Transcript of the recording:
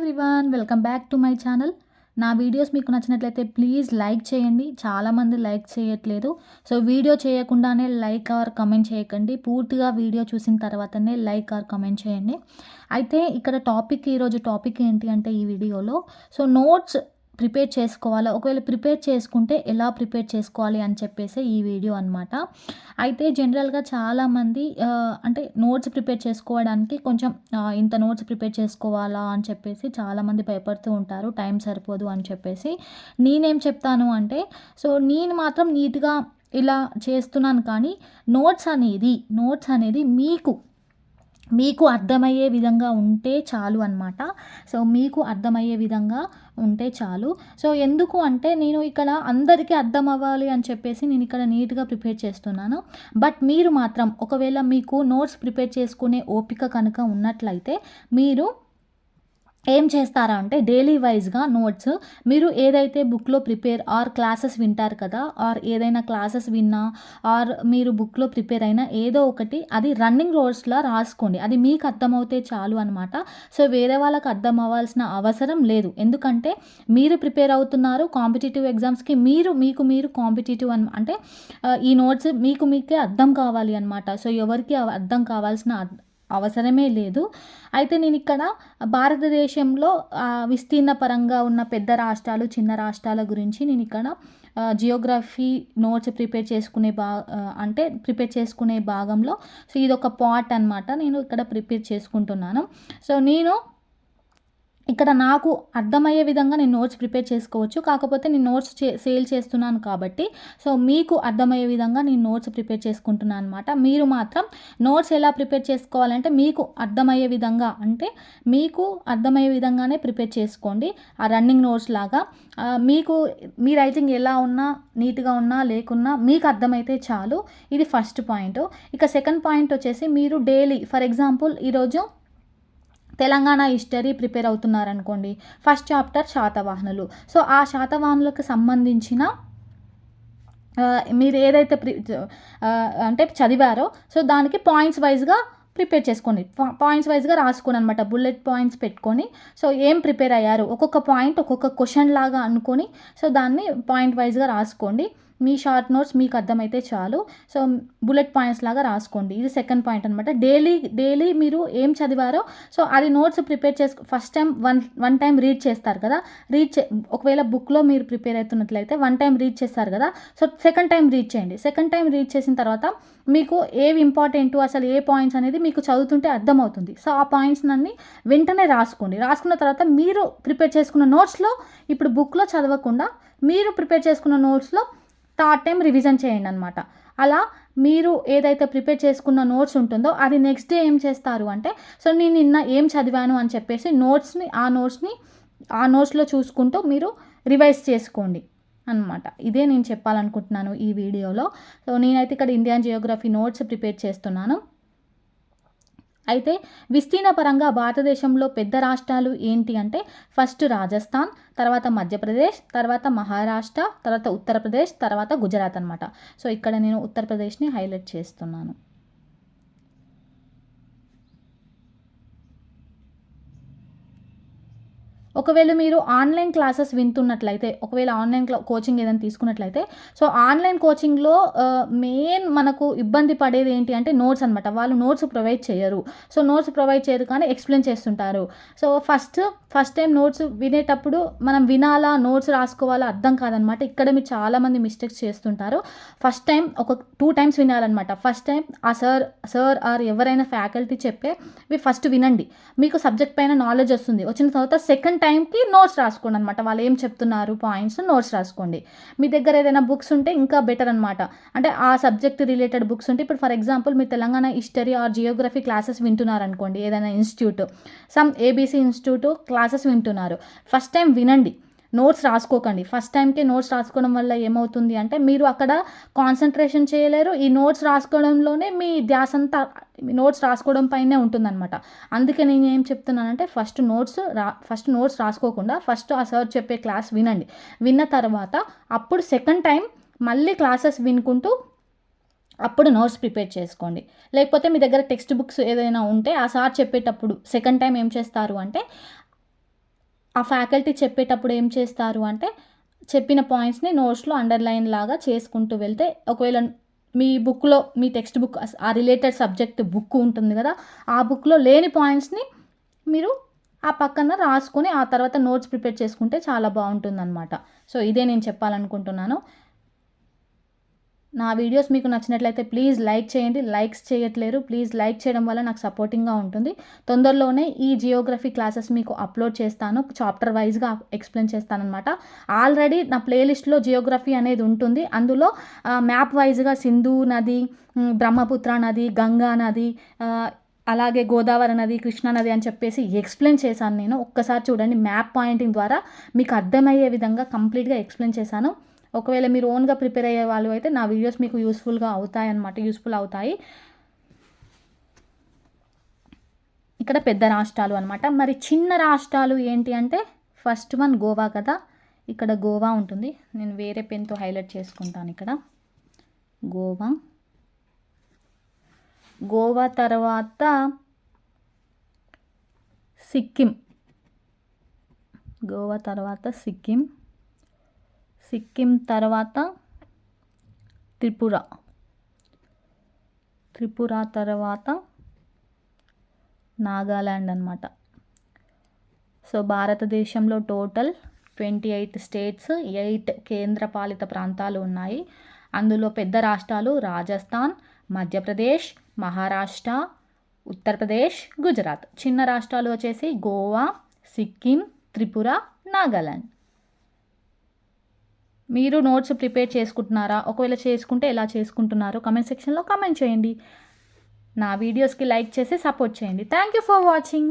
Everyone welcome back to my channel నా videos మీకు నచ్చినట్లయితే ప్లీజ్ లైక్ చేయండి. చాలామంది లైక్ చేయట్లేదు. సో వీడియో చేయకుండానే లైక్ ఆర్ కమెంట్ చేయకండి. పూర్తిగా వీడియో చూసిన తర్వాతనే లైక్ ఆర్ కమెంట్ చేయండి. అయితే ఇక్కడ టాపిక్ ఈరోజు టాపిక్ ఏంటి అంటే ఈ వీడియోలో సో నోట్స్ ప్రిపేర్ చేసుకోవాలా? ఒకవేళ ప్రిపేర్ చేసుకుంటే ఎలా ప్రిపేర్ చేసుకోవాలి అని చెప్పేసి ఈ వీడియో అనమాట అయితే జనరల్గా చాలామంది అంటే నోట్స్ ప్రిపేర్ చేసుకోవడానికి కొంచెం ఇంత నోట్స్ ప్రిపేర్ చేసుకోవాలా అని చెప్పేసి చాలామంది భయపడుతూ ఉంటారు. టైం సరిపోదు అని చెప్పేసి. నేనేం చెప్తాను అంటే సో నేను మాత్రం నీట్గా ఇలా చేస్తున్నాను కానీ నోట్స్ అనేది నోట్స్ అనేది మీకు మీకు అర్థమయ్యే విధంగా ఉంటే చాలు అనమాట సో మీకు అర్థమయ్యే విధంగా ఉంటే చాలు. సో ఎందుకు అంటే నేను ఇక్కడ అందరికీ అర్థం అవ్వాలి అని చెప్పేసి నేను ఇక్కడ నీట్గా ప్రిపేర్ చేస్తున్నాను. బట్ మీరు మాత్రం ఒకవేళ మీకు నోట్స్ ప్రిపేర్ చేసుకునే ఓపిక కనుక ఉన్నట్లయితే మీరు ఏం చేస్తారా అంటే డైలీ వైజ్గా నోట్స్. మీరు ఏదైతే బుక్లో ప్రిపేర్ ఆర్ క్లాసెస్ వింటారు కదా ఆర్ ఏదైనా క్లాసెస్ విన్నా ఆర్ మీరు బుక్లో ప్రిపేర్ అయినా ఏదో ఒకటి అది రన్నింగ్ రోడ్స్లో రాసుకోండి. అది మీకు అర్థమవుతే చాలు అనమాట సో వేరే వాళ్ళకి అర్థం అవ్వాల్సిన అవసరం లేదు. ఎందుకంటే మీరు ప్రిపేర్ అవుతున్నారు కాంపిటేటివ్ ఎగ్జామ్స్కి మీరు మీకు మీరు కాంపిటేటివ్ అని అంటే ఈ నోట్స్ మీకు మీకే అర్థం కావాలి అనమాట సో ఎవరికి అర్థం కావాల్సిన అవసరమే లేదు. అయితే నేను ఇక్కడ భారతదేశంలో విస్తీర్ణ పరంగా ఉన్న పెద్ద రాష్ట్రాలు చిన్న రాష్ట్రాల గురించి నేను ఇక్కడ జియోగ్రఫీ నోట్స్ ప్రిపేర్ చేసుకునే భా అంటే ప్రిపేర్ చేసుకునే భాగంలో సో ఇది ఒక పార్ట్ అనమాట నేను ఇక్కడ ప్రిపేర్ చేసుకుంటున్నాను. సో నేను ఇక్కడ నాకు అర్థమయ్యే విధంగా నేను నోట్స్ ప్రిపేర్ చేసుకోవచ్చు. కాకపోతే నేను నోట్స్ చే సేల్ చేస్తున్నాను కాబట్టి సో మీకు అర్థమయ్యే విధంగా నేను నోట్స్ ప్రిపేర్ చేసుకుంటున్నాను అనమాట మీరు మాత్రం నోట్స్ ఎలా ప్రిపేర్ చేసుకోవాలంటే మీకు అర్థమయ్యే విధంగా అంటే మీకు అర్థమయ్యే విధంగానే ప్రిపేర్ చేసుకోండి. ఆ రన్నింగ్ నోట్స్ లాగా మీకు మీ రైటింగ్ ఎలా ఉన్నా నీట్గా ఉన్నా లేకున్నా మీకు అర్థమైతే చాలు. ఇది ఫస్ట్ పాయింట్ ఇక సెకండ్ పాయింట్ వచ్చేసి మీరు డైలీ ఫర్ ఎగ్జాంపుల్ ఈరోజు తెలంగాణ హిస్టరీ ప్రిపేర్ అవుతున్నారనుకోండి. ఫస్ట్ చాప్టర్ శాతవాహనులు. సో ఆ శాతవాహనులకు సంబంధించిన మీరు ఏదైతే ప్రి అంటే చదివారో సో దానికి పాయింట్స్ వైజ్గా ప్రిపేర్ చేసుకోండి. పాయింట్స్ వైజ్గా రాసుకోండి అనమాట బుల్లెట్ పాయింట్స్ పెట్టుకొని సో ఏం ప్రిపేర్ అయ్యారు? ఒక్కొక్క పాయింట్ ఒక్కొక్క క్వశ్చన్ లాగా అనుకొని సో దాన్ని పాయింట్ వైజ్గా రాసుకోండి. మీ షార్ట్ నోట్స్ మీకు అర్థమైతే చాలు. సో బుల్లెట్ పాయింట్స్ లాగా రాసుకోండి. ఇది సెకండ్ పాయింట్ అనమాట డైలీ డైలీ మీరు ఏం చదివారో సో అది నోట్స్ ప్రిపేర్ చేసుకో first time one one time read చేస్తారు కదా. రీడ్ చే ఒకవేళ బుక్లో మీరు ప్రిపేర్ అవుతున్నట్లయితే వన్ టైం రీడ్ చేస్తారు కదా. సో సెకండ్ టైం రీడ్ చేయండి. సెకండ్ టైం రీడ్ చేసిన తర్వాత మీకు ఏవి ఇంపార్టెంట్ అసలు ఏ పాయింట్స్ అనేది మీకు చదువుతుంటే అర్థమవుతుంది. సో ఆ పాయింట్స్ అన్ని వెంటనే రాసుకోండి. రాసుకున్న తర్వాత మీరు ప్రిపేర్ చేసుకున్న నోట్స్లో ఇప్పుడు బుక్లో చదవకుండా మీరు ప్రిపేర్ చేసుకున్న నోట్స్లో థర్డ్ టైం రివిజన్ చేయండి అనమాట అలా మీరు ఏదైతే ప్రిపేర్ చేసుకున్న నోట్స్ ఉంటుందో అది నెక్స్ట్ డే ఏం చేస్తారు అంటే సో నేను నిన్న ఏం చదివాను అని చెప్పేసి నోట్స్ని ఆ నోట్స్ని ఆ నోట్స్లో చూసుకుంటూ మీరు రివైజ్ చేసుకోండి అనమాట ఇదే నేను చెప్పాలనుకుంటున్నాను ఈ వీడియోలో. సో నేనైతే ఇక్కడ ఇండియన్ జియోగ్రఫీ నోట్స్ ప్రిపేర్ చేస్తున్నాను. అయితే విస్తీర్ణ పరంగా భారతదేశంలో పెద్ద రాష్ట్రాలు ఏంటి అంటే ఫస్ట్ రాజస్థాన్ తర్వాత మధ్యప్రదేశ్ తర్వాత మహారాష్ట్ర తర్వాత ఉత్తరప్రదేశ్ తర్వాత గుజరాత్ అనమాట సో ఇక్కడ నేను ఉత్తరప్రదేశ్ని హైలైట్ చేస్తున్నాను. ఒకవేళ మీరు ఆన్లైన్ క్లాసెస్ వింటున్నట్లయితే ఒకవేళ ఆన్లైన్ కోచింగ్ ఏదైనా తీసుకున్నట్లయితే సో ఆన్లైన్ కోచింగ్లో మెయిన్ మనకు ఇబ్బంది పడేది ఏంటి అంటే నోట్స్ అనమాట వాళ్ళు నోట్స్ ప్రొవైడ్ చేయరు. సో నోట్స్ ప్రొవైడ్ చేయరు కానీ ఎక్స్ప్లెయిన్ చేస్తుంటారు. So first first time notes వినేటప్పుడు మనం వినాలా నోట్స్ రాసుకోవాలా అర్థం కాదనమాట ఇక్కడ మీరు చాలామంది మిస్టేక్స్ చేస్తుంటారు. ఫస్ట్ టైం ఒక టూ టైమ్స్ వినాలన్నమాట. ఫస్ట్ టైం ఆ సార్ సార్ ఆర్ ఎవరైనా ఫ్యాకల్టీ చెప్పే ఫస్ట్ వినండి. మీకు సబ్జెక్ట్ పైన నాలెడ్జ్ వస్తుంది. వచ్చిన తర్వాత సెకండ్ టైంకి నోట్స్ రాసుకోండి అనమాట వాళ్ళు ఏం చెప్తున్నారు పాయింట్స్ నోట్స్ రాసుకోండి. మీ దగ్గర ఏదైనా బుక్స్ ఉంటే ఇంకా బెటర్ అనమాట అంటే ఆ సబ్జెక్ట్ రిలేటెడ్ బుక్స్ ఉంటే ఇప్పుడు ఫర్ ఎగ్జాంపుల్ మీరు Telangana history or geography classes వింటున్నారు అనుకోండి ఏదైనా institute. Some ABC institute classes వింటున్నారు. ఫస్ట్ టైం వినండి. నోట్స్ రాసుకోకండి. ఫస్ట్ టైంకే నోట్స్ రాసుకోవడం వల్ల ఏమవుతుంది అంటే మీరు అక్కడ కాన్సన్ట్రేషన్ చేయలేరు. ఈ నోట్స్ రాసుకోవడంలోనే మీ ధ్యాస అంతా నోట్స్ రాసుకోవడం పైనే ఉంటుందన్నమాట. అందుకే నేను ఏం చెప్తున్నానంటే ఫస్ట్ నోట్స్ రా ఫస్ట్ నోట్స్ రాసుకోకుండా ఫస్ట్ ఆ సార్ చెప్పే క్లాస్ వినండి. విన్న తర్వాత అప్పుడు సెకండ్ టైం మళ్ళీ క్లాసెస్ వినుకుంటూ అప్పుడు నోట్స్ ప్రిపేర్ చేసుకోండి. లేకపోతే మీ దగ్గర టెక్స్ట్ బుక్స్ ఏదైనా ఉంటే ఆ సార్ చెప్పేటప్పుడు సెకండ్ టైం ఏం చేస్తారు అంటే ఆ ఫ్యాకల్టీ చెప్పేటప్పుడు ఏం చేస్తారు అంటే చెప్పిన పాయింట్స్ని నోట్స్లో అండర్లైన్ లాగా చేసుకుంటూ వెళ్తే ఒకవేళ మీ బుక్లో మీ టెక్స్ట్ బుక్ ఆ రిలేటెడ్ సబ్జెక్ట్ బుక్ ఉంటుంది కదా ఆ బుక్లో లేని పాయింట్స్ని మీరు ఆ పక్కన రాసుకొని ఆ తర్వాత నోట్స్ ప్రిపేర్ చేసుకుంటే చాలా బాగుంటుందన్నమాట. సో ఇదే నేను చెప్పాలనుకుంటున్నాను. నా వీడియోస్ మీకు నచ్చినట్లయితే ప్లీజ్ లైక్ చేయండి. లైక్స్ చేయట్లేరు. ప్లీజ్ లైక్ చేయడం వల్ల నాకు సపోర్టింగ్గా ఉంటుంది. తొందరలోనే ఈ జియోగ్రఫీ క్లాసెస్ మీకు అప్లోడ్ చేస్తాను. చాప్టర్ వైజ్గా ఎక్స్ప్లెయిన్ చేస్తానమాట ఆల్రెడీ నా ప్లేలిస్ట్లో జియోగ్రఫీ అనేది ఉంటుంది. అందులో మ్యాప్ వైజ్గా సింధు నది బ్రహ్మపుత్ర నది గంగా నది అలాగే గోదావరి నది కృష్ణా నది అని చెప్పేసి ఎక్స్ప్లెయిన్ చేశాను నేను. ఒక్కసారి చూడండి. మ్యాప్ పాయింటింగ్ ద్వారా మీకు అర్థమయ్యే విధంగా కంప్లీట్గా ఎక్స్ప్లెయిన్ చేశాను. ఒకవేళ మీరు ఓన్గా ప్రిపేర్ అయ్యే వాళ్ళు అయితే నా వీడియోస్ మీకు యూస్ఫుల్గా అవుతాయి అన్నమాట యూస్ఫుల్ అవుతాయి. ఇక్కడ పెద్ద రాష్ట్రాలు అనమాట మరి చిన్న రాష్ట్రాలు ఏంటి అంటే ఫస్ట్ వన్ గోవా కదా. ఇక్కడ గోవా ఉంటుంది. నేను వేరే పెన్తో హైలైట్ చేసుకుంటాను ఇక్కడ. గోవా. గోవా తర్వాత సిక్కిం. గోవా తర్వాత సిక్కిం. సిక్కిం తర్వాత త్రిపుర. త్రిపుర తర్వాత నాగాల్యాండ్ అనమాట సో భారతదేశంలో total twenty eight states eight కేంద్రపాలిత ప్రాంతాలు ఉన్నాయి. అందులో పెద్ద రాష్ట్రాలు రాజస్థాన్ మధ్యప్రదేశ్ మహారాష్ట్ర ఉత్తరప్రదేశ్ గుజరాత్. చిన్న రాష్ట్రాలు వచ్చేసి గోవా సిక్కిం త్రిపుర నాగాల్యాండ్ మీరు నోట్స్ ప్రిపేర్ చేసుకుంటున్నారా? ఒకవేళ చేసుకుంటే ఎలా చేసుకుంటున్నారో? కమెంట్ సెక్షన్లో కమెంట్ చేయండి. నా వీడియోస్కి లైక్ చేసి సపోర్ట్ చేయండి. Thank you for watching